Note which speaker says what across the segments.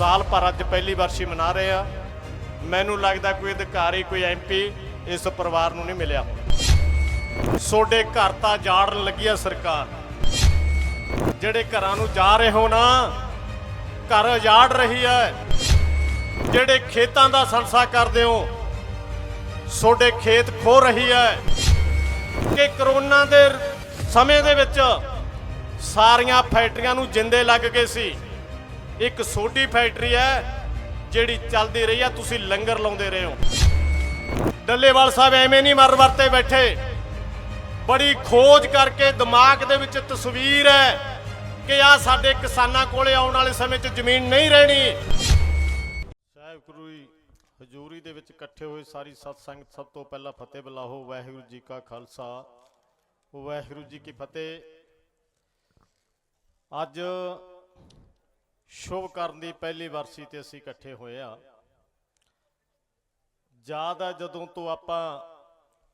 Speaker 1: ਸਾਲ ਭਰ ਅੱਜ ਪਹਿਲੀ ਵਰਸ਼ੀ ਮਨਾ ਰਹੇ ਆ ਮੈਨੂੰ ਲੱਗਦਾ ਕੋਈ ਅਧਿਕਾਰੀ, ਕੋਈ ਐਮਪੀ ਇਸ ਪਰਿਵਾਰ ਨੂੰ ਨਹੀਂ ਮਿਲਿਆ ਸੋਡੇ ਘਰ ਤਾਂ ਜਾੜਨ ਲੱਗੀ ਆ ਸਰਕਾਰ। ਜਿਹੜੇ ਘਰਾਂ ਨੂੰ ਜਾ ਰਹੇ ਹੋ ਨਾ, ਘਰ ਉਜਾੜ ਰਹੀ ਹੈ। ਜਿਹੜੇ ਖੇਤਾਂ ਦਾ ਸੰਸਾ ਕਰਦੇ ਹੋ ਸੋਡੇ ਖੇਤ ਖੋ ਰਹੀ ਹੈ ਕਿ ਕਰੋਨਾ ਦੇ ਸਮੇਂ ਦੇ ਵਿੱਚ ਸਾਰੀਆਂ ਫੈਕਟਰੀਆਂ ਨੂੰ ਜਿੰਦੇ ਲੱਗ ਗਏ ਸੀ। ਇੱਕ ਸੋਡੀ ਫੈਕਟਰੀ ਹੈ, ਜਿਹੜੀ ਚੱਲਦੀ ਰਹੀ ਹੈ ਤੁਸੀਂ ਲੰਗਰ ਲਾਉਂਦੇ ਰਹੇ ਹੋ। ਡੱਲੇਵਾਲ ਸਾਹਿਬ ਐਵੇਂ ਨਹੀਂ ਮਰ ਵਰਤੇ ਬੈਠੇ। ਬੜੀ ਖੋਜ ਕਰਕੇ ਦਿਮਾਗ ਦੇ ਵਿੱਚ ਤਸਵੀਰ ਹੈ ਕਿ ਆ ਸਾਡੇ ਕਿਸਾਨਾਂ ਕੋਲੇ ਆਉਣ ਵਾਲੇ ਸਮੇਂ 'ਚ ਜ਼ਮੀਨ ਨਹੀਂ ਰਹਿਣੀ। ਸਾਹਿਬ ਗੁਰੂ ਹਜ਼ੂਰੀ ਦੇ ਵਿੱਚ ਇਕੱਠੇ ਹੋਏ ਸਾਰੀ ਸਤ ਸੰਗਤ ਸਭ ਤੋਂ ਪਹਿਲਾਂ ਫਤਿਹ ਬੁਲਾਓ, ਵਾਹਿਗੁਰੂ ਜੀ ਕਾ ਖਾਲਸਾ। ਵਾਹਿਗੁਰੂ ਜੀ ਕੀ ਫਤਿਹ। ਅੱਜ ਸ਼ੁਭ ਕਰਨ ਦੀ ਪਹਿਲੀ ਵਰਸੀ ਤੇ ਅਸੀਂ ਇਕੱਠੇ ਹੋਏ ਆ। ਯਾਦ ਆ ਜਦੋਂ ਤੋਂ ਆਪਾਂ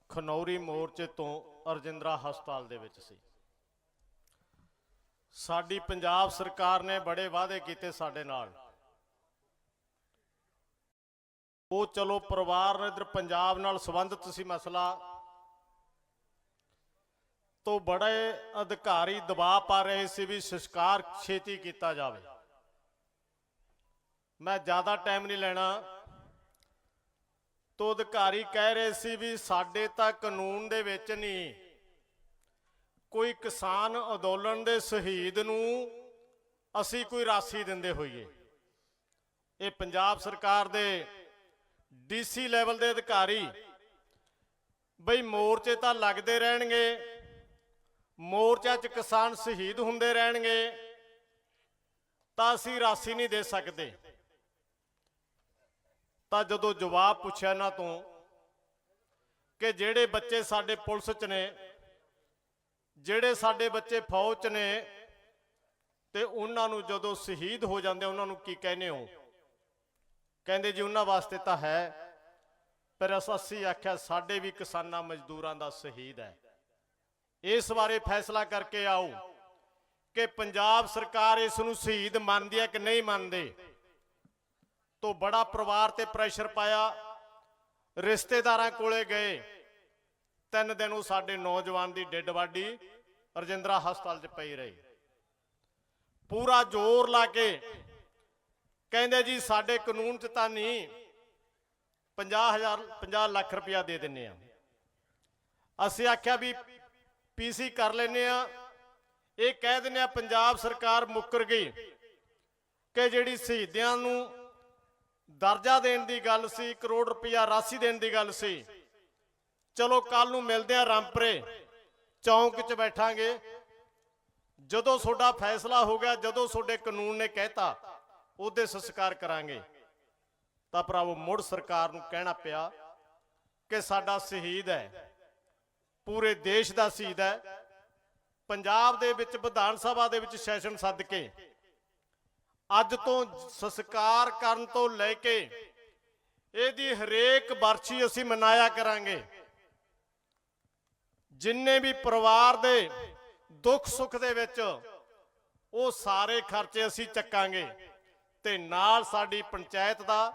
Speaker 1: ਖਨੌਰੀ ਮੋਰਚੇ ਤੋਂ ਅਰਜਿੰਦਰਾ ਹਸਪਤਾਲ ਦੇ ਵਿੱਚ ਸੀ। ਸਾਡੀ ਪੰਜਾਬ ਸਰਕਾਰ ਨੇ ਬੜੇ ਵਾਅਦੇ ਕੀਤੇ ਸਾਡੇ ਨਾਲ। ਉਹ ਚਲੋ ਪਰਿਵਾਰ ਨੇ ਇਧਰ ਪੰਜਾਬ ਨਾਲ ਸੰਬੰਧਿਤ ਸੀ ਮਸਲਾ, ਤੋਂ ਬੜੇ ਅਧਿਕਾਰੀ ਦਬਾਅ ਪਾ ਰਹੇ ਸੀ ਵੀ ਸੰਸਕਾਰ ਛੇਤੀ ਕੀਤਾ ਜਾਵੇ। ਮੈਂ ਜ਼ਿਆਦਾ ਟਾਈਮ ਨਹੀਂ ਲੈਣਾ। ਤੋਂ ਅਧਿਕਾਰੀ ਕਹਿ ਰਹੇ ਸੀ ਵੀ ਸਾਡੇ ਤਾਂ ਕਾਨੂੰਨ ਦੇ ਵਿੱਚ ਨਹੀਂ। ਕੋਈ ਕਿਸਾਨ ਅੰਦੋਲਨ ਦੇ ਸ਼ਹੀਦ ਨੂੰ ਅਸੀਂ ਕੋਈ ਰਾਸ਼ੀ ਦਿੰਦੇ ਹੋਈਏ। ਇਹ ਪੰਜਾਬ ਸਰਕਾਰ ਦੇ ਡੀਸੀ ਲੈਵਲ ਦੇ ਅਧਿਕਾਰੀ ਬਈ ਮੋਰਚੇ ਤਾਂ ਲੱਗਦੇ ਰਹਿਣਗੇ। ਮੋਰਚਾ 'ਚ ਕਿਸਾਨ ਸ਼ਹੀਦ ਹੁੰਦੇ ਰਹਿਣਗੇ। ਤਾਂ ਅਸੀਂ ਰਾਸ਼ੀ ਨਹੀਂ ਦੇ ਸਕਦੇ। ਤਾਂ ਜਦੋਂ ਜਵਾਬ ਪੁੱਛਿਆ ਇਹਨਾਂ ਤੋਂ ਕਿ ਜਿਹੜੇ ਬੱਚੇ ਸਾਡੇ ਪੁਲਿਸ 'ਚ ਨੇ, ਜਿਹੜੇ ਸਾਡੇ ਬੱਚੇ ਫੌਜ 'ਚ ਨੇ, ਤੇ ਉਹਨਾਂ ਨੂੰ ਜਦੋਂ ਸ਼ਹੀਦ ਹੋ ਜਾਂਦੇ ਉਹਨਾਂ ਨੂੰ ਕੀ ਕਹਿੰਦੇ ਹੋ? ਕਹਿੰਦੇ ਜੀ, ਉਹਨਾਂ ਵਾਸਤੇ ਤਾਂ ਹੈ, ਪਰ ਅਸ- ਅਸੀਂ ਆਖਿਆ, ਸਾਡੇ ਵੀ ਕਿਸਾਨਾਂ ਮਜ਼ਦੂਰਾਂ ਦਾ ਸ਼ਹੀਦ ਹੈ। ਇਸ ਬਾਰੇ ਫੈਸਲਾ ਕਰਕੇ ਆਓ ਕਿ ਪੰਜਾਬ ਸਰਕਾਰ ਇਸ ਨੂੰ ਸ਼ਹੀਦ ਮੰਨਦੀ ਹੈ ਕਿ ਨਹੀਂ ਮੰਨਦੇ? ਤੋਂ ਬੜਾ ਪਰਿਵਾਰ ਤੇ ਪ੍ਰੈਸ਼ਰ ਪਾਇਆ। ਰਿਸ਼ਤੇਦਾਰਾਂ ਕੋਲੇ ਗਏ। ਤਿੰਨ ਦਿਨ ਉਹ ਸਾਡੇ ਨੌਜਵਾਨ ਦੀ ਡੈੱਡ ਬਾਡੀ ਰਜਿੰਦਰਾ ਹਸਪਤਾਲ 'ਚ ਪਈ ਰਹੀ। ਪੂਰਾ ਜ਼ੋਰ ਲਾ ਕੇ ਕਹਿੰਦੇ ਜੀ, ਸਾਡੇ ਕਾਨੂੰਨ 'ਚ ਤਾਂ ਨਹੀਂ 50000 50 ਲੱਖ ਰੁਪਇਆ ਦੇ ਦਿੰਨੇ ਆ। ਅਸੀਂ ਆਖਿਆ ਵੀ ਪੀਸੀ ਕਰ ਲੈਨੇ ਆ। ਇਹ ਕਹਿ ਦਿੰਨੇ ਆ, ਪੰਜਾਬ ਸਰਕਾਰ ਮੁੱਕਰ ਗਈ ਕਿ ਜਿਹੜੀ ਸ਼ਹੀਦਿਆਂ ਨੂੰ ਦਰਜਾ ਦੇਣ ਦੀ ਗੱਲ ਸੀ, ਕਰੋੜ ਰੁਪਇਆ ਰਾਸ਼ੀ ਦੇਣ ਦੀ ਗੱਲ ਸੀ। ਚਲੋ ਕੱਲ ਨੂੰ ਮਿਲਦੇ ਆ ਰਾਮਪਰੇ ਚੌਂਕ 'ਚ ਬੈਠਾਂਗੇ। ਜਦੋਂ ਤੁਹਾਡਾ ਫੈਸਲਾ ਹੋ ਗਿਆ, ਜਦੋਂ ਤੁਹਾਡੇ ਕਾਨੂੰਨ ਨੇ ਕਹਿਤਾ, ਉਹਦੇ ਸੰਸਕਾਰ ਕਰਾਂਗੇ। ਤਾਂ ਭਰਾਵੋ, ਮੁੜ ਸਰਕਾਰ ਨੂੰ ਕਹਿਣਾ ਪਿਆ ਕਿ ਸਾਡਾ ਸ਼ਹੀਦ ਹੈ। ਪੂਰੇ ਦੇਸ਼ ਦਾ ਸ਼ਹੀਦ ਹੈ। ਪੰਜਾਬ ਦੇ ਵਿੱਚ, ਵਿਧਾਨ ਸਭਾ ਦੇ ਵਿੱਚ ਸੈਸ਼ਨ ਸੱਦ ਕੇ ਅੱਜ ਤੋਂ ਸੰਸਕਾਰ ਕਰਨ ਤੋਂ ਲੈ ਕੇ ਇਹਦੀ ਹਰੇਕ ਵਰਸ਼ੀ ਅਸੀਂ ਮਨਾਇਆ ਕਰਾਂਗੇ। ਜਿੰਨੇ ਵੀ ਪਰਿਵਾਰ ਦੇ ਦੁੱਖ ਸੁੱਖ ਦੇ ਵਿੱਚ ਉਹ ਸਾਰੇ ਖਰਚੇ ਅਸੀਂ ਚੱਕਾਂਗੇ ਤੇ ਨਾਲ ਸਾਡੀ ਪੰਚਾਇਤ ਦਾ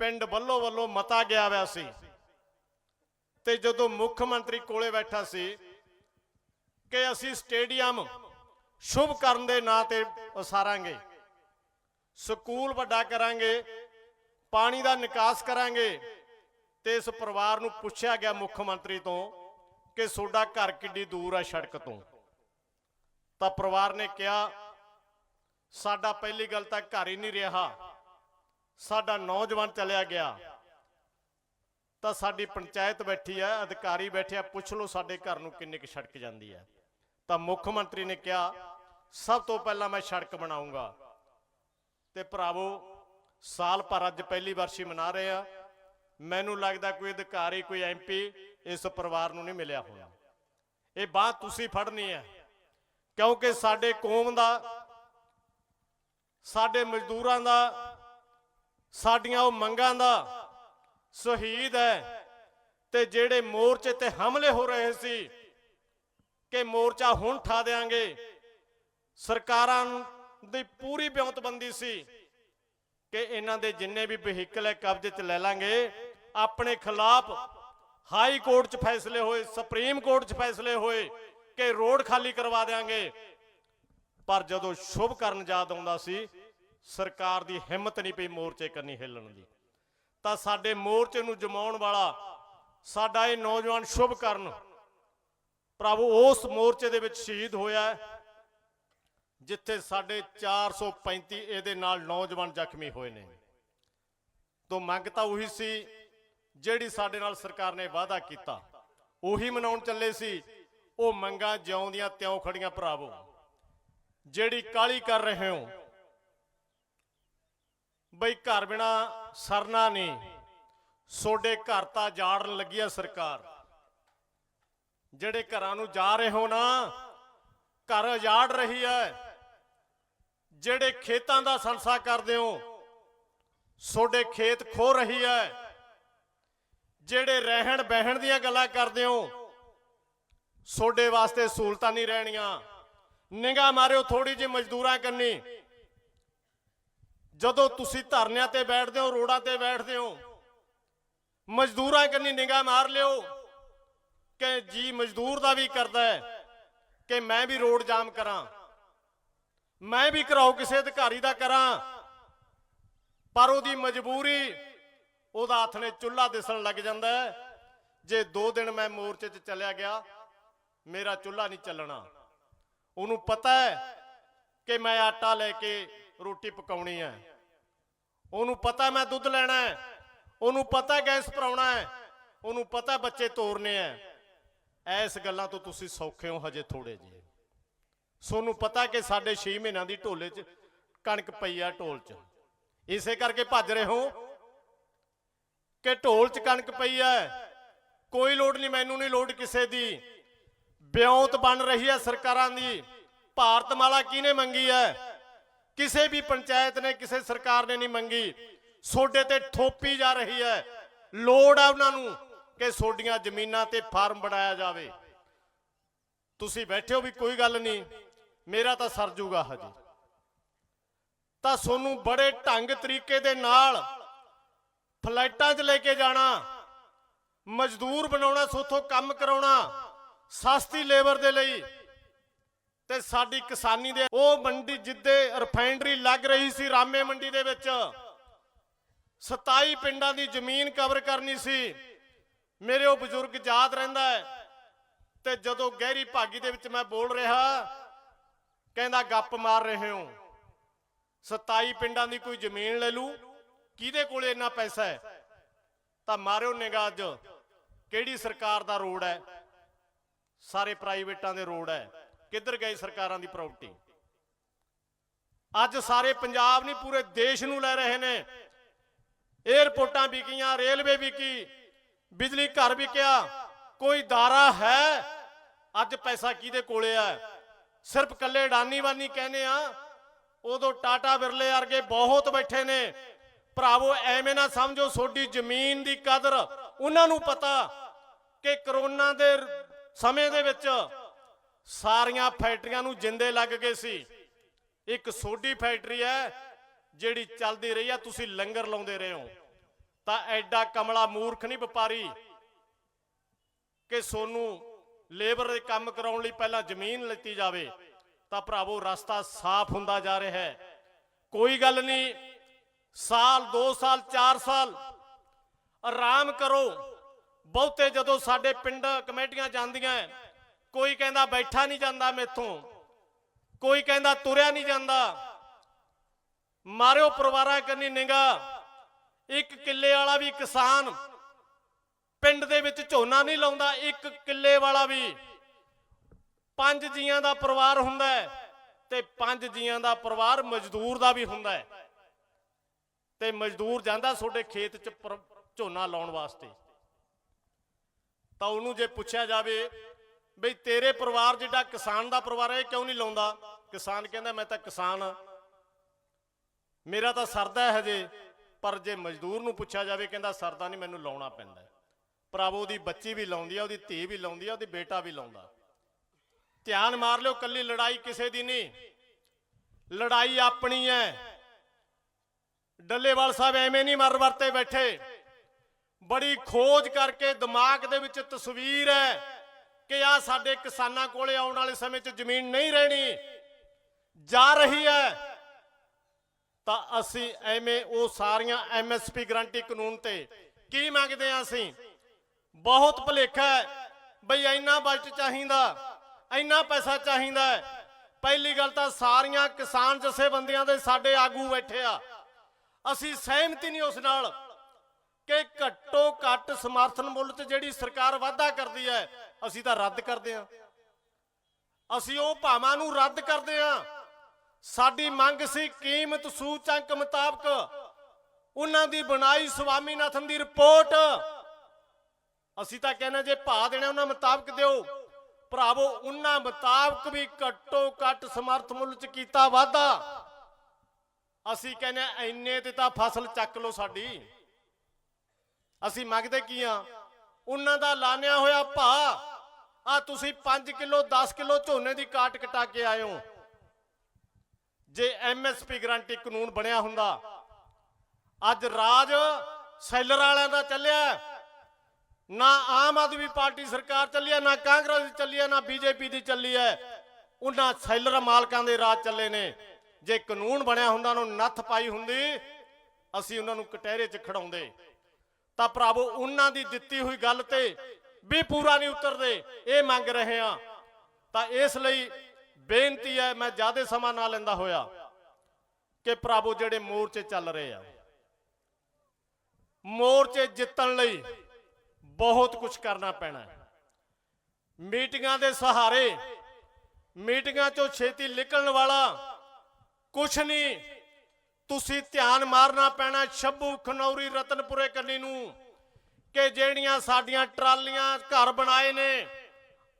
Speaker 1: ਪਿੰਡ ਵੱਲੋਂ ਵੱਲੋਂ ਮਤਾ ਗਿਆ ਹੋਇਆ ਸੀ। ਤੇ ਜਦੋਂ ਮੁੱਖ ਮੰਤਰੀ ਕੋਲੇ ਬੈਠਾ ਸੀ ਕਿ ਅਸੀਂ ਸਟੇਡੀਅਮ ਸ਼ੁਭ ਕਰਨ ਦੇ ਨਾਂ ਤੇ ਉਸਾਰਾਂਗੇ ਸਕੂਲ ਵੱਡਾ ਕਰਾਂਗੇ, ਪਾਣੀ ਦਾ ਨਿਕਾਸ ਕਰਾਂਗੇ ਤੇ ਇਸ ਪਰਿਵਾਰ ਨੂੰ ਪੁੱਛਿਆ ਗਿਆ ਮੁੱਖ ਮੰਤਰੀ ਤੋਂ ਕਿ ਤੁਹਾਡਾ ਘਰ ਕਿੱਡੀ ਦੂਰ ਆ ਸੜਕ ਤੋਂ। ਤਾਂ ਪਰਿਵਾਰ ਨੇ ਕਿਹਾ, ਸਾਡਾ ਪਹਿਲੀ ਗੱਲ ਤਾਂ ਘਰ ਹੀ ਨਹੀਂ ਰਿਹਾ। ਸਾਡਾ ਨੌਜਵਾਨ ਚਲਿਆ ਗਿਆ। ਤਾਂ ਸਾਡੀ ਪੰਚਾਇਤ ਬੈਠੀ ਹੈ ਅਧਿਕਾਰੀ ਬੈਠੇ ਆ, ਪੁੱਛ ਲਓ ਸਾਡੇ ਘਰ ਨੂੰ ਕਿੰਨੀ ਕੁ ਸੜਕ ਜਾਂਦੀ ਹੈ ਤਾਂ ਮੁੱਖ ਮੰਤਰੀ ਨੇ ਕਿਹਾ, ਸਭ ਤੋਂ ਪਹਿਲਾਂ ਮੈਂ ਸੜਕ ਬਣਾਉਂਗਾ ਤੇ ਭਰਾਵੋ, ਸਾਲ ਭਰ ਅੱਜ ਪਹਿਲੀ ਵਰਸ਼ੀ ਮਨਾ ਰਹੇ ਆ। ਮੈਨੂੰ ਲੱਗਦਾ ਕੋਈ ਅਧਿਕਾਰੀ, ਕੋਈ ਐਮਪੀ ਇਸ ਪਰਿਵਾਰ ਨੂੰ ਨਹੀਂ ਮਿਲਿਆ ਹੋਣਾ। ਇਹ ਬਾਤ ਤੁਸੀਂ ਫੜਨੀ ਹੈ ਕਿਉਂਕਿ ਸਾਡੇ ਕੌਮ ਦਾ, ਸਾਡੇ ਮਜ਼ਦੂਰਾਂ ਦਾ, ਸਾਡੀਆਂ ਉਹ ਮੰਗਾਂ ਦਾ ਸ਼ਹੀਦ ਹੈ। ਤੇ ਜਿਹੜੇ ਮੋਰਚੇ ਤੇ ਹਮਲੇ ਹੋ ਰਹੇ ਸੀ, ਕਿ ਮੋਰਚਾ ਹੁਣ ਠਾ ਦੇਾਂਗੇ ਸਰਕਾਰਾਂ ਦੀ ਪੂਰੀ ਬਿਉਂਤਬੰਦੀ ਸੀ ਕਿ ਇਹਨਾਂ ਦੇ ਜਿੰਨੇ ਵੀ ਵਹੀਕਲ ਹੈ ਕਬਜ਼ੇ 'ਚ ਲੈ ਲਾਂਗੇ। ਆਪਣੇ ਖਿਲਾਫ ਹਾਈ ਕੋਰਟ 'ਚ ਫੈਸਲੇ ਹੋਏ ਸੁਪਰੀਮ ਕੋਰਟ 'ਚ ਫੈਸਲੇ ਹੋਏ ਕਿ ਰੋਡ ਖਾਲੀ ਕਰਵਾ ਦੇਾਂਗੇ ਪਰ ਜਦੋਂ ਸ਼ੁਭ ਕਰਨ ਯਾਦ ਆਉਂਦਾ ਸੀ ਸਰਕਾਰ ਦੀ ਹਿੰਮਤ ਨਹੀਂ ਪਈ ਮੋਰਚੇ ਕਰਨੀ ਹਿੱਲਣ ਦੀ। ਤਾਂ ਸਾਡੇ ਮੋਰਚੇ ਨੂੰ ਜਮਾਉਣ ਵਾਲਾ ਸਾਡਾ ਇਹ ਨੌਜਵਾਨ ਸ਼ੁਭ ਕਰਨ। ਪ੍ਰਭੂ ਉਸ ਮੋਰਚੇ ਦੇ ਵਿੱਚ ਸ਼ਹੀਦ ਹੋਇਆ ਹੈ, ਜਿੱਥੇ ਸਾਡੇ 435 ਇਹਦੇ ਨਾਲ ਨੌਜਵਾਨ ਜ਼ਖਮੀ ਹੋਏ ਨੇ। ਤੋਂ ਮੰਗ ਤਾਂ ਉਹੀ ਸੀ, ਜਿਹੜੀ ਸਾਡੇ ਨਾਲ ਸਰਕਾਰ ਨੇ ਵਾਅਦਾ ਕੀਤਾ। ਉਹੀ ਮਨਾਉਣ ਚੱਲੇ ਸੀ, ਉਹ ਮੰਗਾਂ ਜਿਉਂਦੀਆਂ ਤਿਉਂ ਖੜੀਆਂ, ਭਰਾਵੋ। ਜਿਹੜੀ ਕਾਲੀ ਕਰ ਰਹੇ ਹੋ, ਬਈ ਘਰ ਬਿਨਾ ਸਰਨਾ ਨਹੀਂ, ਸੋਡੇ ਘਰ ਤਾਂ ਜਾੜਨ ਲੱਗੀ ਆ ਸਰਕਾਰ। ਜਿਹੜੇ ਘਰਾਂ ਨੂੰ ਜਾ ਰਹੇ ਹੋ ਨਾ, ਘਰ ਉਜਾੜ ਰਹੀ ਹੈ ਜਿਹੜੇ ਖੇਤਾਂ ਦਾ ਸੰਸਾ ਕਰਦੇ ਹੋ, ਸੋਡੇ ਖੇਤ ਖੋ ਰਹੀ ਹੈ। ਜਿਹੜੇ ਰਹਿਣ ਬਹਿਣ ਦੀਆਂ ਗੱਲਾਂ ਕਰਦੇ ਹੋ, ਸੋਡੇ ਵਾਸਤੇ ਸਹੂਲਤਾਂ ਨਹੀਂ ਰਹਿਣੀਆਂ। ਨਿਗਾ ਮਾਰਿਓ ਥੋੜੀ ਜਿਹੀ ਮਜ਼ਦੂਰਾਂ ਕੰਨੀ। ਜਦੋਂ ਤੁਸੀਂ ਧਰਨਿਆਂ ਤੇ ਬੈਠਦੇ ਹੋ ਰੋੜਾਂ ਤੇ ਬੈਠਦੇ ਹੋ, ਮਜ਼ਦੂਰਾਂ ਕੰਨੀ ਨਿਗਾ ਮਾਰ ਲਿਓ ਕਿ ਜੀ ਮਜ਼ਦੂਰ ਦਾ ਵੀ ਕਰਦਾ ਹੈ, ਕਿ ਮੈਂ ਵੀ ਰੋਡ ਜਾਮ ਕਰਾਂ। ਮੈਂ ਵੀ ਕਰਾਓ ਕਿਸੇ ਅਧਿਕਾਰੀ ਦਾ ਕਰਾਂ, ਪਰ ਉਹਦੀ ਮਜਬੂਰੀ, ਉਹਦਾ ਹੱਥ ਨੇ ਚੁੱਲ੍ਹਾ ਦਿਸਣ ਲੱਗ ਜਾਂਦਾ ਜੇ 2 ਦਿਨ ਮੈਂ ਮੋਰਚੇ 'ਚ ਚੱਲਿਆ ਗਿਆ, ਮੇਰਾ ਚੁੱਲ੍ਹਾ ਨਹੀਂ ਚੱਲਣਾ। ਉਹਨੂੰ ਪਤਾ ਹੈ ਕਿ ਮੈਂ ਆਟਾ ਲੈ ਕੇ ਰੋਟੀ ਪਕਾਉਣੀ ਹੈ। ਉਹਨੂੰ ਪਤਾ ਮੈਂ ਦੁੱਧ ਲੈਣਾ ਹੈ। ਉਹਨੂੰ ਪਤਾ ਗੈਸ ਭਰਾਉਣਾ ਹੈ। ਉਹਨੂੰ ਪਤਾ ਬੱਚੇ ਤੋਰਨੇ ਹੈ। ਐਸ ਗੱਲਾਂ ਤੋਂ ਤੁਸੀਂ ਸੌਖੇ ਹੋ ਹਜੇ ਥੋੜੇ ਜਿਹੇ। ਸੋਨੂੰ ਪਤਾ ਕਿ ਸਾਡੇ 6 ਮਹੀਨਿਆਂ ਦੀ ਢੋਲੇ 'ਚ ਕਣਕ ਪਈ ਆ ਢੋਲ 'ਚ। ਇਸੇ ਕਰਕੇ ਭੱਜ ਰਹੇ ਹੋ ਕਿ ਢੋਲ 'ਚ ਕਣਕ ਪਈ ਐ ਕੋਈ ਲੋੜ ਨਹੀਂ, ਮੈਨੂੰ ਨਹੀਂ ਲੋੜ ਕਿਸੇ ਦੀ। ਬਿਉਂਤ ਬਣ ਰਹੀ ਹੈ ਸਰਕਾਰਾਂ ਦੀ। ਭਾਰਤ ਮਾਲਾ ਕਿਹਨੇ ਮੰਗੀ ਹੈ ਕਿਸੇ ਵੀ ਪੰਚਾਇਤ ਨੇ, ਕਿਸੇ ਸਰਕਾਰ ਨੇ ਨਹੀਂ ਮੰਗੀ। ਸੋਡੇ ਤੇ ਥੋਪੀ ਜਾ ਰਹੀ ਹੈ ਲੋੜ ਆ ਉਹਨਾਂ ਨੂੰ ਕਿ ਸੋਡੀਆਂ ਜ਼ਮੀਨਾਂ ਤੇ ਫਾਰਮ ਬਣਾਇਆ ਜਾਵੇ। ਤੁਸੀਂ ਬੈਠੇ ਹੋ ਵੀ ਕੋਈ ਗੱਲ ਨਹੀਂ। ਮੇਰਾ ਤਾਂ ਸਰ ਜੂਗਾ ਹਜੇ। ਤਾਂ ਸੋਨੂੰ ਬੜੇ ਢੰਗ ਤਰੀਕੇ ਦੇ ਨਾਲ ਫਲੈਟਾਂ 'ਚ ਲੈ ਕੇ ਜਾਣਾ, ਮਜ਼ਦੂਰ ਬਣਾਉਣਾ, ਸੋਥੋਂ ਕੰਮ ਕਰਾਉਣਾ, ਸਸਤੀ ਲੇਬਰ ਦੇ ਲਈ ਤੇ ਸਾਡੀ ਕਿਸਾਨੀ ਦੇ ਉਹ ਮੰਡੀ ਜਿੱਦੇ ਰਿਫਾਈਨਰੀ ਲੱਗ ਰਹੀ ਸੀ ਰਾਮੇ ਮੰਡੀ ਦੇ ਵਿੱਚ 27 ਪਿੰਡਾਂ ਦੀ ਜ਼ਮੀਨ ਕਵਰ ਕਰਨੀ ਸੀ। ਮੇਰੇ ਉਹ ਬਜ਼ੁਰਗ ਯਾਦ ਰਹਿੰਦਾ ਹੈ ਤੇ ਜਦੋਂ ਗਹਿਰੀ ਭਾਗੀ ਦੇ ਵਿੱਚ ਮੈਂ ਬੋਲ ਰਿਹਾ ਕਹਿੰਦਾ ਗੱਪ ਮਾਰ ਰਹੇ ਹੋ। 27 ਪਿੰਡਾਂ ਦੀ ਕੋਈ ਜ਼ਮੀਨ ਲੈ ਲੂ ਕਿਹਦੇ ਕੋਲ ਇੰਨਾ ਪੈਸਾ ਹੈ? ਤਾਂ ਮਾਰਿਓ ਨਿਗਾਹ ਅੱਜ। ਕਿਹੜੀ ਸਰਕਾਰ ਦਾ ਰੋਡ ਹੈ? ਸਾਰੇ ਪ੍ਰਾਈਵੇਟਾਂ ਦੇ ਰੋਡ ਹੈ। ਕਿੱਧਰ ਗਈ ਸਰਕਾਰਾਂ ਦੀ ਪ੍ਰਾਪਰਟੀ? ਅੱਜ ਸਾਰੇ ਪੰਜਾਬ ਨਹੀਂ, ਪੂਰੇ ਦੇਸ਼ ਨੂੰ ਲੈ ਰਹੇ ਨੇ। ਏਅਰਪੋਰਟਾਂ ਵਿਕੀਆਂ, ਰੇਲਵੇ ਵਿਕੀ, ਬਿਜਲੀ ਘਰ ਵਿਕਿਆ। ਕੋਈ ਦਾਰਾ ਹੈ? ਅੱਜ ਪੈਸਾ ਕਿਹਦੇ ਕੋਲੇ ਆ ਸਿਰਫ ਕੱਲੇ ਅਡਾਨੀ ਵਾਨੀ ਕਹਿੰਦੇ ਆ, ਉਦੋਂ ਟਾਟਾ ਬਿਰਲੇ ਵਰਗੇ ਬਹੁਤ ਬੈਠੇ ਨੇ। ਭਰਾਵੋ, ਐਵੇਂ ਨਾ ਸਮਝੋ ਤੁਹਾਡੀ ਜ਼ਮੀਨ ਦੀ ਕਦਰ। ਉਹਨਾਂ ਨੂੰ ਪਤਾ ਕਿ ਕਰੋਨਾ ਦੇ ਸਮੇਂ ਦੇ ਵਿੱਚ ਸਾਰੀਆਂ ਫੈਕਟਰੀਆਂ ਨੂੰ ਜਿੰਦੇ ਲੱਗ ਗਏ ਸੀ। ਇੱਕ ਸੋਡੀ ਫੈਕਟਰੀ ਹੈ, ਜਿਹੜੀ ਚੱਲਦੀ ਰਹੀ ਆ, ਤੁਸੀਂ ਲੰਗਰ ਲਾਉਂਦੇ ਰਹੇ ਹੋ। ਤਾਂ ਐਡਾ ਕਮਲਾ ਮੂਰਖ ਨਹੀਂ ਵਪਾਰੀ ਕਿ ਸੋਨੂੰ ਲੇਬਰ ਦੇ ਕੰਮ ਕਰਾਉਣ ਲਈ ਪਹਿਲਾਂ ਜ਼ਮੀਨ ਲੈਤੀ ਜਾਵੇ, ਤਾਂ ਭਰਾਵੋ ਰਸਤਾ ਸਾਫ਼ ਹੁੰਦਾ ਜਾ ਰਿਹਾ ਹੈ। ਕੋਈ ਗੱਲ ਨਹੀਂ, ਸਾਲ 2 ਸਾਲ 4 ਸਾਲ, ਆਰਾਮ ਕਰੋ। ਬਹੁਤੇ ਜਦੋਂ ਸਾਡੇ ਪਿੰਡ ਕਮੇਟੀਆਂ ਜਾਂਦੀਆਂ ਕੋਈ ਕਹਿੰਦਾ ਬੈਠਾ ਨਹੀਂ ਜਾਂਦਾ ਮੇਥੋਂ, ਕੋਈ ਕਹਿੰਦਾ ਤੁਰਿਆ ਨਹੀਂ ਜਾਂਦਾ। ਮਾਰਿਓ ਪਰਿਵਾਰਾਂ ਕੰਨੀ ਨਿਗਾ ਇੱਕ ਕਿੱਲੇ ਵਾਲਾ ਵੀ ਕਿਸਾਨ ਪਿੰਡ ਦੇ ਵਿੱਚ ਝੋਨਾ ਨਹੀਂ ਲਾਉਂਦਾ, ਇੱਕ ਕਿੱਲੇ ਵਾਲਾ ਵੀ। ਪੰਜ ਜੀਆਂ ਦਾ ਪਰਿਵਾਰ ਹੁੰਦਾ ਤੇ ਪੰਜ ਜੀਆਂ ਦਾ ਪਰਿਵਾਰ ਮਜ਼ਦੂਰ ਦਾ ਵੀ ਹੁੰਦਾ ਹੈ। ਤੇ ਮਜ਼ਦੂਰ ਜਾਂਦਾ ਤੁਹਾਡੇ ਖੇਤ 'ਚ ਪਰ- ਝੋਨਾ ਲਾਉਣ ਵਾਸਤੇ। ਤਾਂ ਉਹਨੂੰ ਜੇ ਪੁੱਛਿਆ ਜਾਵੇ, ਬਈ ਤੇਰੇ ਪਰਿਵਾਰ ਜਿਹੜਾ ਕਿਸਾਨ ਦਾ ਪਰਿਵਾਰ ਹੈ, ਇਹ ਕਿਉਂ ਨਹੀਂ ਲਾਉਂਦਾ? ਕਿਸਾਨ ਕਹਿੰਦਾ, ਮੈਂ ਤਾਂ ਕਿਸਾਨ ਹਾਂ। ਮੇਰਾ ਤਾਂ ਸਰਦਾ ਹੈ ਹਜੇ, ਪਰ ਜੇ ਮਜ਼ਦੂਰ ਨੂੰ ਪੁੱਛਿਆ ਜਾਵੇ, ਕਹਿੰਦਾ, ਸਰਦਾ ਨਹੀਂ, ਮੈਨੂੰ ਲਾਉਣਾ ਪੈਂਦਾ ਭਰਾਵੋ, ਉਹਦੀ ਬੱਚੀ ਵੀ ਲਾਉਂਦੀ ਆ, ਉਹਦੀ ਧੀ ਵੀ ਲਾਉਂਦੀ ਆ, ਉਹਦੀ ਬੇਟਾ ਵੀ ਲਾਉਂਦਾ। ਧਿਆਨ ਮਾਰ ਲਿਓ ਕੱਲੀ ਲੜਾਈ ਕਿਸੇ ਦੀ ਨਹੀਂ। ਲੜਾਈ ਆਪਣੀ ਹੈ ਡੱਲੇਵਾਲ ਸਾਹਿਬ ਐਵੇਂ ਨਹੀਂ ਮਰ ਵਰਤੇ ਬੈਠੇ। ਬੜੀ ਖੋਜ ਕਰਕੇ ਦਿਮਾਗ ਦੇ ਵਿੱਚ ਤਸਵੀਰ ਹੈ ਕਿ ਆ ਸਾਡੇ ਕਿਸਾਨਾਂ ਕੋਲੇ ਆਉਣ ਵਾਲੇ ਸਮੇਂ 'ਚ ਜ਼ਮੀਨ ਨਹੀਂ ਰਹਿਣੀ। ਜਾ ਰਹੀ ਹੈ ਤਾਂ ਅਸੀਂ ਐਵੇਂ ਉਹ ਸਾਰੀਆਂ ਐਮਐਸਪੀ ਗਰੰਟੀ ਕਾਨੂੰਨ ਤੇ ਕੀ ਮੰਗਦੇ ਆ ਅਸੀਂ? ਬਹੁਤ ਭੁਲੇਖਾ ਹੈ। ਬਈ ਇੰਨਾ ਬਜਟ ਚਾਹੀਦਾ, ਇੰਨਾ ਪੈਸਾ ਚਾਹੀਦਾ ਪਹਿਲੀ ਗੱਲ ਤਾਂ ਸਾਰੀਆਂ ਕਿਸਾਨ ਜਥੇਬੰਦੀਆਂ ਦੇ ਸਾਡੇ ਆਗੂ ਬੈਠੇ ਆ। ਅਸੀਂ ਸਹਿਮਤੀ ਨਹੀਂ ਉਸ ਨਾਲ ਕਿ ਘੱਟੋ ਘੱਟ ਸਮਰਥਨ ਮੁੱਲ ਤੇ ਜਿਹੜੀ ਸਰਕਾਰ ਵਾਅਦਾ ਕਰਦੀ ਹੈ, ਅਸੀਂ ਤਾਂ ਰੱਦ ਕਰਦੇ ਹਾਂ। ਅਸੀਂ ਉਹ ਭਾਵਾਂ ਨੂੰ ਰੱਦ ਕਰਦੇ ਹਾਂ। ਸਾਡੀ ਮੰਗ ਸੀ ਕੀਮਤ ਸੂਚਕ ਮੁਤਾਬਕ। ਉਹਨਾਂ ਦੀ ਬਣਾਈ ਸੁਆਮੀਨਾਥਨ ਦੀ ਰਿਪੋਰਟ ਅਸੀਂ ਤਾਂ ਕਹਿੰਦੇ ਜੇ ਭਾ ਦੇਣਾ ਉਹਨਾਂ ਮੁਤਾਬਕ ਦਿਓ। ਭਰਾਵੋ ਉਹਨਾਂ ਮੁਤਾਬਕ ਵੀ ਘੱਟੋ ਘੱਟ ਸਮਰਥ ਮੁੱਲ ਚ ਕੀਤਾ ਵਾਧਾ। ਅਸੀਂ ਕਹਿੰਦੇ ਹਾਂ, ਇੰਨੇ ਤੇ ਤਾਂ ਫਸਲ ਚੱਕ ਲਓ ਸਾਡੀ। ਅਸੀਂ ਮੰਗਦੇ ਕੀ ਆ ਉਹਨਾਂ ਦਾ ਲਾਣਿਆ ਹੋਇਆ ਭਾ ਆ ਤੁਸੀਂ 5 ਕਿਲੋ 10 ਕਿਲੋ ਝੋਨੇ ਦੀ ਕਾਟ ਕਟਾ ਕੇ ਆਏ ਹੋ। ਜੇ ਐਮਐਸਪੀ ਗਰੰਟੀ ਕਾਨੂੰਨ ਬਣਿਆ ਹੁੰਦਾ ਅੱਜ ਰਾਜ ਸੈਲਰ ਵਾਲਿਆਂ ਦਾ ਚੱਲਿਆ। ਨਾ ਆਮ ਆਦਮੀ ਪਾਰਟੀ ਸਰਕਾਰ ਚੱਲੀ ਹੈ, ਨਾ ਕਾਂਗਰਸ ਦੀ ਚੱਲੀ ਹੈ, ਨਾ ਬੀਜੇਪੀ ਦੀ ਚੱਲੀ ਹੈ। ਉਹਨਾਂ ਸੈਲਰ ਮਾਲਕਾਂ ਦੇ ਰਾਜ ਚੱਲੇ ਨੇ। ਜੇ ਕਾਨੂੰਨ ਬਣਿਆ ਹੁੰਦਾ, ਉਹਨੂੰ ਨੱਥ ਪਾਈ ਹੁੰਦੀ, ਅਸੀਂ ਉਹਨਾਂ ਨੂੰ ਕਟਹਿਰੇ 'ਚ ਖੜਾਉਂਦੇ। ਤਾਂ ਭਰਾਵੋ, ਉਹਨਾਂ ਦੀ ਦਿੱਤੀ ਹੋਈ ਗੱਲ ਤੇ ਵੀ ਪੂਰਾ ਨਹੀਂ ਉਤਰਦੇ, ਇਹ ਮੰਗ ਰਹੇ ਆ ਤਾਂ ਇਸ ਲਈ ਬੇਨਤੀ ਹੈ, ਮੈਂ ਜ਼ਿਆਦਾ ਸਮਾਂ ਨਾ ਲੈਂਦਾ ਹੋਇਆ, ਕਿ ਭਰਾਵੋ, ਜਿਹੜੇ ਮੋਰਚੇ ਚੱਲ ਰਹੇ ਆ, ਮੋਰਚੇ ਜਿੱਤਣ ਲਈ ਬਹੁਤ ਕੁਝ ਕਰਨਾ ਪੈਣਾ ਮੀਟਿੰਗਾਂ ਦੇ ਸਹਾਰੇ, ਮੀਟਿੰਗਾਂ ਚੋਂ ਛੇਤੀ ਨਿਕਲਣ ਵਾਲਾ ਕੁਛ ਨਹੀਂ, ਤੁਸੀਂ ਧਿਆਨ ਮਾਰਨਾ ਪੈਣਾ ਸ਼ੰਭੂ ਖਨੌਰੀ ਰਤਨਪੁਰੇ ਕੰਨੀ ਨੂੰ ਕਿ ਜਿਹੜੀਆਂ ਸਾਡੀਆਂ ਟਰਾਲੀਆਂ ਘਰ ਬਣਾਏ ਨੇ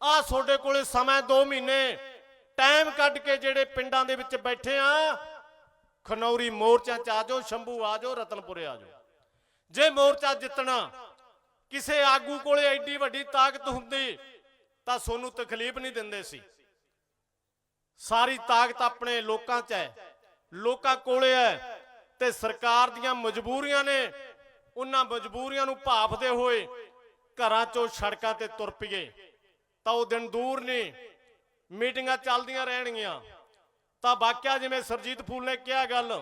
Speaker 1: ਆ ਤੁਹਾਡੇ ਕੋਲੇ ਸਮਾਂ 2 ਮਹੀਨੇ ਟਾਈਮ ਕੱਢ ਕੇ ਜਿਹੜੇ ਪਿੰਡਾਂ ਦੇ ਵਿੱਚ ਬੈਠੇ ਆ, ਖਨੌਰੀ ਮੋਰਚਾ ਚ ਆ ਜਾਓ, ਸ਼ੰਭੂ ਆ ਜਾਓ, ਰਤਨਪੁਰੇ ਆ ਜਾਓ। ਜੇ ਮੋਰਚਾ ਜਿੱਤਣਾ ਕਿਸੇ ਆਗੂ ਕੋਲੇ ਐਡੀ ਵੱਡੀ ਤਾਕਤ ਹੁੰਦੀ, ਤਾਂ ਸੋਨੂੰ ਤਕਲੀਫ ਨਹੀਂ ਦਿੰਦੇ ਸੀ। ਸਾਰੀ ਤਾਕਤ ਆਪਣੇ ਲੋਕਾਂ 'ਚ ਹੈ, ਲੋਕਾਂ ਕੋਲੇ ਹੈ ਤੇ ਸਰਕਾਰ ਦੀਆਂ ਮਜਬੂਰੀਆਂ ਨੇ, ਉਹਨਾਂ ਮਜਬੂਰੀਆਂ ਨੂੰ ਭਾਫਦੇ ਹੋਏ ਘਰਾਂ 'ਚੋਂ ਸੜਕਾਂ ਤੇ ਤੁਰ ਪਈਏ। ਤਾਂ ਉਹ ਦਿਨ ਦੂਰ ਨਹੀਂ, ਮੀਟਿੰਗਾਂ ਚੱਲਦੀਆਂ ਰਹਿਣਗੀਆਂ। ਤਾਂ ਵਾਕਿਆ ਜਿਵੇਂ ਸਰਜੀਤ ਫੂਲ ਨੇ ਕਿਹਾ ਗੱਲ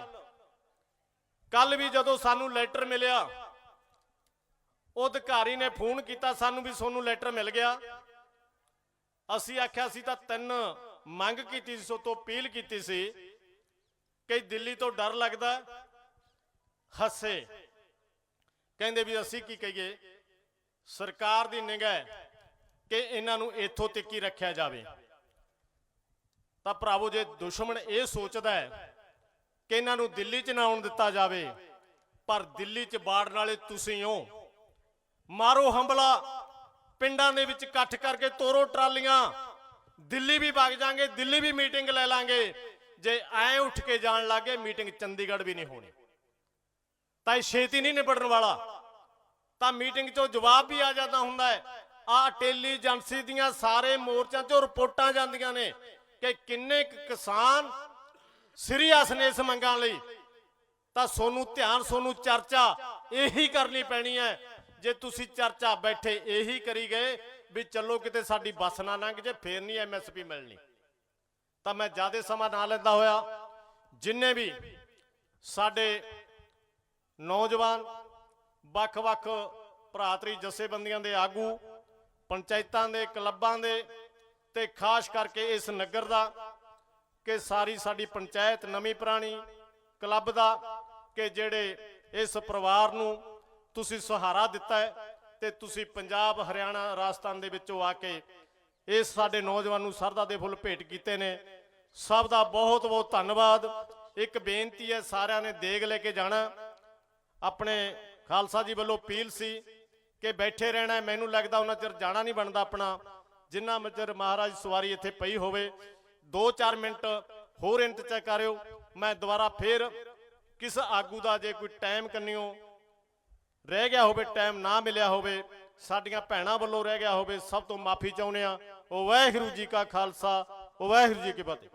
Speaker 1: ਕੱਲ ਵੀ ਜਦੋਂ ਸਾਨੂੰ ਲੈਟਰ ਮਿਲਿਆ ਉਹ ਅਧਿਕਾਰੀ ਨੇ ਫੋਨ ਕੀਤਾ, ਸਾਨੂੰ ਵੀ ਤੁਹਾਨੂੰ ਲੈਟਰ ਮਿਲ ਗਿਆ। ਅਸੀਂ ਆਖਿਆ ਸੀ ਤਾਂ ਤਿੰਨ ਮੰਗ ਕੀਤੀ ਸੀ ਸੋ ਤੋਂ ਅਪੀਲ ਕੀਤੀ ਸੀ ਕਿ ਦਿੱਲੀ ਤੋਂ ਡਰ ਲੱਗਦਾ ਹੱਸੇ। ਕਹਿੰਦੇ ਵੀ ਅਸੀਂ ਕੀ ਕਹੀਏ? ਸਰਕਾਰ ਦੀ ਨਿਗਾਹ ਕਿ ਇਹਨਾਂ ਨੂੰ ਇੱਥੋਂ ਤੱਕ ਹੀ ਰੱਖਿਆ ਜਾਵੇ। ਤਾਂ ਭਰਾਵੋ, ਜੇ ਦੁਸ਼ਮਣ ਇਹ ਸੋਚਦਾ ਹੈ ਕਿ ਇਹਨਾਂ ਨੂੰ ਦਿੱਲੀ 'ਚ ਨਾ ਆਉਣ ਦਿੱਤਾ ਜਾਵੇ, ਪਰ ਦਿੱਲੀ 'ਚ ਬਾੜਨ ਵਾਲੇ ਤੁਸੀਂ ਹੋ। ਮਾਰੋ ਹੰਬਲਾ। ਪਿੰਡਾਂ ਦੇ ਵਿੱਚ ਇਕੱਠ ਕਰਕੇ ਤੋਰੋ ਟਰਾਲੀਆਂ। ਦਿੱਲੀ ਵੀ ਵਗ ਜਾਾਂਗੇ, ਦਿੱਲੀ ਵੀ ਮੀਟਿੰਗ ਲੈ ਲਾਂਗੇ। ਜੇ ਐ ਉੱਠ ਕੇ ਜਾਣ ਲੱਗੇ ਮੀਟਿੰਗ ਚੰਡੀਗੜ੍ਹ ਵੀ ਨਹੀਂ ਹੋਣੀ। ਤਾਂ ਇਹ ਛੇਤੀ ਨਹੀਂ ਨਿਬੜਨ ਵਾਲਾ। ਤਾਂ ਮੀਟਿੰਗ 'ਚੋਂ ਜਵਾਬ ਵੀ ਆ ਜਾਂਦਾ ਹੁੰਦਾ ਹੈ। ਆ ਇੰਟੈਲੀਜੈਂਸੀ ਦੀਆਂ ਸਾਰੇ ਮੋਰਚਾਂ 'ਚੋਂ ਰਿਪੋਰਟਾਂ ਜਾਂਦੀਆਂ ਨੇ ਕਿ ਕਿੰਨੇ ਕੁ ਕਿਸਾਨ ਸੀਰੀਅਸ ਨੇ ਇਸ ਮੰਗਾਂ ਲਈ। ਤਾਂ ਸੋਨੂੰ ਧਿਆਨ, ਸੋਨੂੰ ਚਰਚਾ ਇਹੀ ਕਰਨੀ ਪੈਣੀ ਹੈ। ਜੇ ਤੁਸੀਂ ਚਰਚਾ ਬੈਠੇ ਇਹੀ ਕਰੀ ਗਏ ਵੀ ਚੱਲੋ ਕਿਤੇ ਸਾਡੀ ਬੱਸ ਨਾ ਲੰਘ ਜੇ, ਫੇਰ ਨਹੀਂ ਐਮਐਸਪੀ ਮਿਲਣੀ। ਤਾਂ ਮੈਂ ਜ਼ਿਆਦਾ ਸਮਾਂ ਨਾ ਲੈਂਦਾ ਹੋਇਆ। ਜਿੰਨੇ ਵੀ ਸਾਡੇ ਨੌਜਵਾਨ, ਵੱਖ-ਵੱਖ ਭਰਾਤਰੀ ਜਥੇਬੰਦੀਆਂ ਦੇ ਆਗੂ, ਪੰਚਾਇਤਾਂ ਦੇ, ਕਲੱਬਾਂ ਦੇ ਤੇ ਖਾਸ ਕਰਕੇ ਇਸ ਨਗਰ ਦਾ ਕਿ ਸਾਰੀ ਸਾਡੀ ਪੰਚਾਇਤ ਨਵੀਂ ਪੁਰਾਣੀ ਕਲੱਬ ਦਾ ਕਿ ਜਿਹੜੇ ਇਸ ਪਰਿਵਾਰ ਨੂੰ ਤੁਸੀਂ ਸਹਾਰਾ ਦਿੱਤਾ ਹੈ ਤੇ ਤੁਸੀਂ ਪੰਜਾਬ, ਹਰਿਆਣਾ, ਰਾਜਸਥਾਨ ਦੇ ਵਿੱਚੋਂ ਆ ਕੇ ਇਸ ਸਾਡੇ ਨੌਜਵਾਨ ਨੂੰ ਸਰਦਾ ਦੇ ਫੁੱਲ ਭੇਟ ਕੀਤੇ ਨੇ। ਸਭ ਦਾ ਬਹੁਤ ਬਹੁਤ ਧੰਨਵਾਦ। ਇੱਕ ਬੇਨਤੀ ਹੈ, ਸਾਰਿਆਂ ਨੇ ਦੇਗ ਲੈ ਕੇ ਜਾਣਾ। ਆਪਣੇ ਖਾਲਸਾ ਜੀ ਵੱਲੋਂ ਅਪੀਲ ਸੀ ਕਿ ਬੈਠੇ ਰਹਿਣਾ ਮੈਨੂੰ ਲੱਗਦਾ ਉਹਨਾਂ ਚਿਰ ਜਾਣਾ ਨਹੀਂ ਬਣਦਾ ਆਪਣਾ। ਜਿੰਨਾ ਚਿਰ ਮਹਾਰਾਜ ਸਵਾਰੀ ਇੱਥੇ ਪਈ ਹੋਵੇ। 2-4 ਮਿੰਟ ਹੋਰ ਇੰਤਜ਼ਾਰ ਕਰਿਓ। ਮੈਂ ਦੁਬਾਰਾ ਫੇਰ ਕਿਸ ਆਗੂ ਦਾ ਜੇ ਕੋਈ ਟਾਈਮ ਕੰਨਿਓ ਰਹਿ ਗਿਆ ਹੋਵੇ ਟਾਈਮ ਨਾ ਮਿਲਿਆ ਹੋਵੇ, ਸਾਡੀਆਂ ਭੈਣਾਂ ਵੱਲੋਂ ਰਹਿ ਗਿਆ ਹੋਵੇ, ਸਭ ਤੋਂ ਮਾਫੀ ਚਾਹੁੰਦੇ ਆ ਵਾਹਿਗੁਰੂ ਜੀ ਕਾ ਖਾਲਸਾ ਵਾਹਿਗੁਰੂ ਜੀ ਕੀ ਫਤਿਹ।